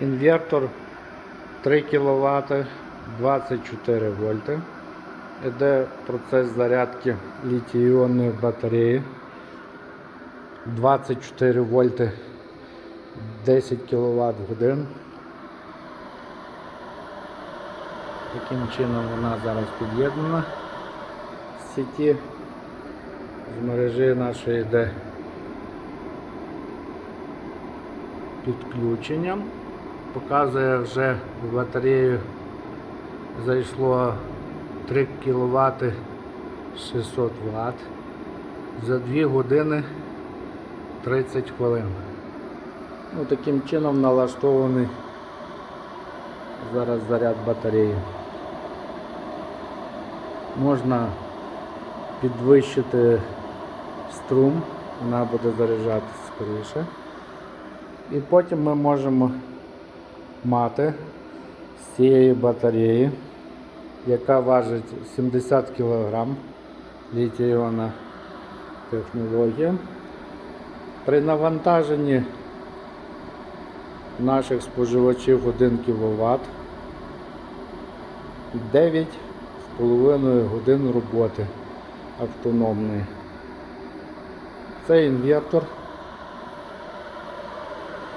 Інвертор 3 кВт 24 вольти. Іде процес зарядки літій-іонної батареї. 24 вольти 10 кВт годин. Таким чином вона зараз під'єднана з сіті. З мережі нашої йде підключенням. Показує вже в батарею зайшло 3 кВт 600 Вт за 2 години 30 хвилин. Ну, таким чином налаштований зараз заряд батареї. Можна підвищити струм, вона буде заряджатися скоріше. І потім ми можемо мати з цієї батареї, яка важить 70 кг літій-іонна технологія. При навантаженні наших споживачів 1 кВт 9,5 годин роботи автономної. Цей інвертор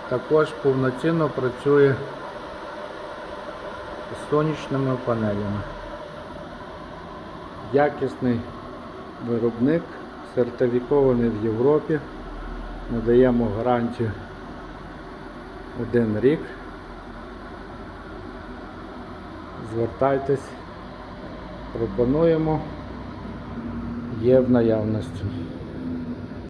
також повноцінно працює з сонячними панелями. Якісний виробник, сертифікований в Європі. Ми даємо гарантію один рік. Звертайтесь, пропонуємо, є в наявності.